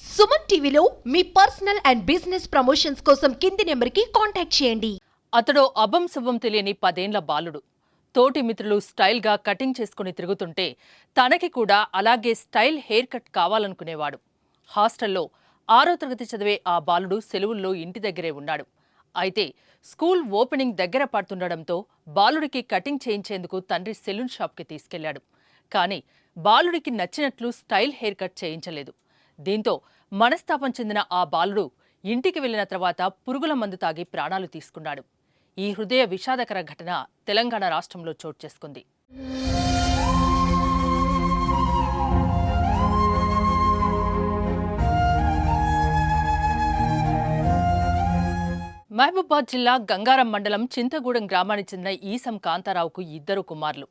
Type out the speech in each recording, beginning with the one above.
సుమన్ టీవీలో మీ personal and business promotions కోసం కింది నెంబర్కి కాంటాక్ట్ చేయండి. అతడు అభం శుభం తెలియని పదేండ్ల బాలుడు. తోటి మిత్రులు స్టైల్గా కటింగ్ చేసుకుని తిరుగుతుంటే తనకి కూడా అలాగే స్టైల్ హెయిర్ కట్ కావాలనుకునేవాడు. హాస్టల్లో ఆరో తరగతి చదివే ఆ బాలుడు సెలవుల్లో ఇంటి దగ్గరే ఉన్నాడు. అయితే స్కూల్ ఓపెనింగ్ దగ్గర పడుతుండడంతో బాలుడికి కటింగ్ చేయించేందుకు తండ్రి సెలూన్ షాప్కి తీసుకెళ్ళాడు. కానీ బాలుడికి నచ్చినట్లు స్టైల్ హెయిర్ కట్ చేయించలేదు. దీంతో మనస్తాపం చెందిన ఆ బాలుడు ఇంటికి వెళ్ళిన తర్వాత పురుగుల మందు తాగి ప్రాణాలు తీసుకున్నాడు. ఈ హృదయ విషాదకర ఘటన తెలంగాణ రాష్ట్రంలో చోటు చేసుకుంది. మహబూబాద్ జిల్లా గంగారం మండలం చింతగూడెం గ్రామానికి చెందిన ఈసం కాంతారావుకు ఇద్దరు కుమారులు.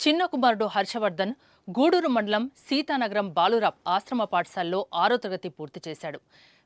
చిన్న కుమారుడు హర్షవర్ధన్ గూడూరు మండలం సీతానగరం బాలురావ్ ఆశ్రమ పాఠశాలలో ఆరో తరగతి పూర్తి చేశాడు.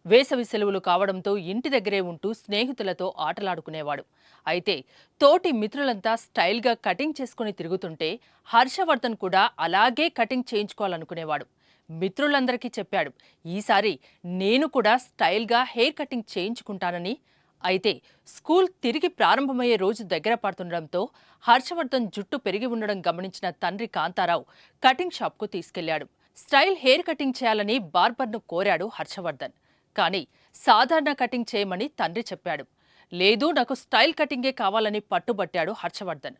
వేసవి సెలవులు కావడంతో ఇంటి దగ్గరే ఉంటూ స్నేహితులతో ఆటలాడుకునేవాడు. అయితే తోటి మిత్రులంతా స్టైల్గా కటింగ్ చేసుకుని తిరుగుతుంటే హర్షవర్ధన్ కూడా అలాగే కటింగ్ చేయించుకోవాలనుకునేవాడు. మిత్రులందరికీ చెప్పాడు ఈసారి నేను కూడా స్టైల్గా హెయిర్ కటింగ్ చేయించుకుంటానని అయితే స్కూల్ తిరిగి ప్రారంభమయ్యే రోజు దగ్గర పడుతుండడంతో హర్షవర్ధన్ జుట్టు పెరిగి ఉండడం గమనించిన తండ్రి కాంతారావు కటింగ్ షాప్కు తీసుకెళ్ళాడు. స్టైల్ హెయిర్ కటింగ్ చేయాలని బార్బర్ను కోరాడు హర్షవర్ధన్. కానీ సాధారణ కటింగ్ చేయమని తండ్రి చెప్పాడు. లేదు నాకు స్టైల్ కటింగే కావాలని పట్టుబట్టాడు హర్షవర్ధన్.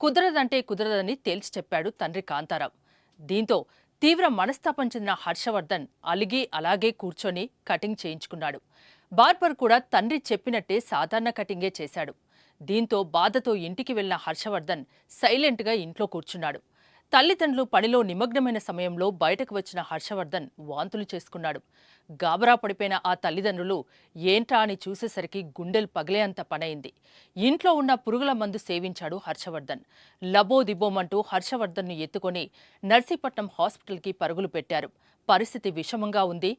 కుదరదంటే కుదరదని తేల్చి చెప్పాడు తండ్రి కాంతారావు. దీంతో తీవ్ర మనస్తాపం చెందిన హర్షవర్ధన్ అలిగి అలాగే కూర్చొని కటింగ్ చేయించుకున్నాడు. బార్బర్ కూడా తండ్రి చెప్పినట్టే సాధారణ కటింగే చేశాడు. దీంతో బాధతో ఇంటికి వెళ్ళిన హర్షవర్ధన్ సైలెంట్గా ఇంట్లో కూర్చున్నాడు. తల్లిదండ్రులు పనిలో నిమగ్నమైన సమయంలో బయటకు వచ్చిన హర్షవర్ధన్ వాంతులు చేసుకున్నాడు. గాబరా పడిపోయిన ఆ తల్లిదండ్రులు ఏంట్రా అని చూసేసరికి గుండెలు పగిలేంత పనైంది. ఇంట్లో ఉన్న పురుగుల మందు సేవించాడు హర్షవర్ధన్. లబో దిబోమంటూ హర్షవర్ధన్ను ఎత్తుకొని నర్సీపట్నం హాస్పిటల్కి పరుగులు పెట్టారు. పరిస్థితి విషమంగా ఉంది.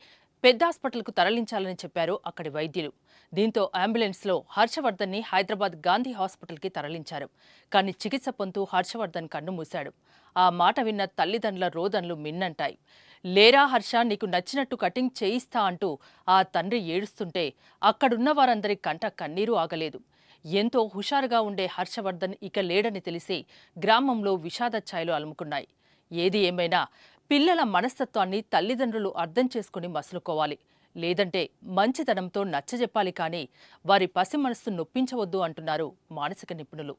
పెద్ద హాస్పిటల్కు తరలించాలని చెప్పారు అక్కడి వైద్యులు. దీంతో అంబులెన్స్లో హర్షవర్ధన్ని హైదరాబాద్ గాంధీ హాస్పిటల్కి తరలించారు. కానీ చికిత్స పొందుతూ హర్షవర్ధన్ కన్ను మూశాడు. ఆ మాట విన్న తల్లిదండ్రుల రోదన్లు మిన్నంటాయి. లేరా హర్ష నీకు నచ్చినట్టు కటింగ్ చేయిస్తా అంటూ ఆ తండ్రి ఏడుస్తుంటే అక్కడున్న వారందరి కంట కన్నీరు ఆగలేదు. ఎంతో హుషారుగా ఉండే హర్షవర్ధన్ ఇక లేడని తెలిసి గ్రామంలో విషాద ఛాయలు అలుముకున్నాయి. ఏది ఏమైనా పిల్లల మనస్తత్వాన్ని తల్లిదండ్రులు అర్థం చేసుకుని మసులుకోవాలి. లేదంటే మంచితనంతో నచ్చజెప్పాలి కానీ వారి పసి మనస్సు నొప్పించవద్దు అంటున్నారు మానసిక నిపుణులు.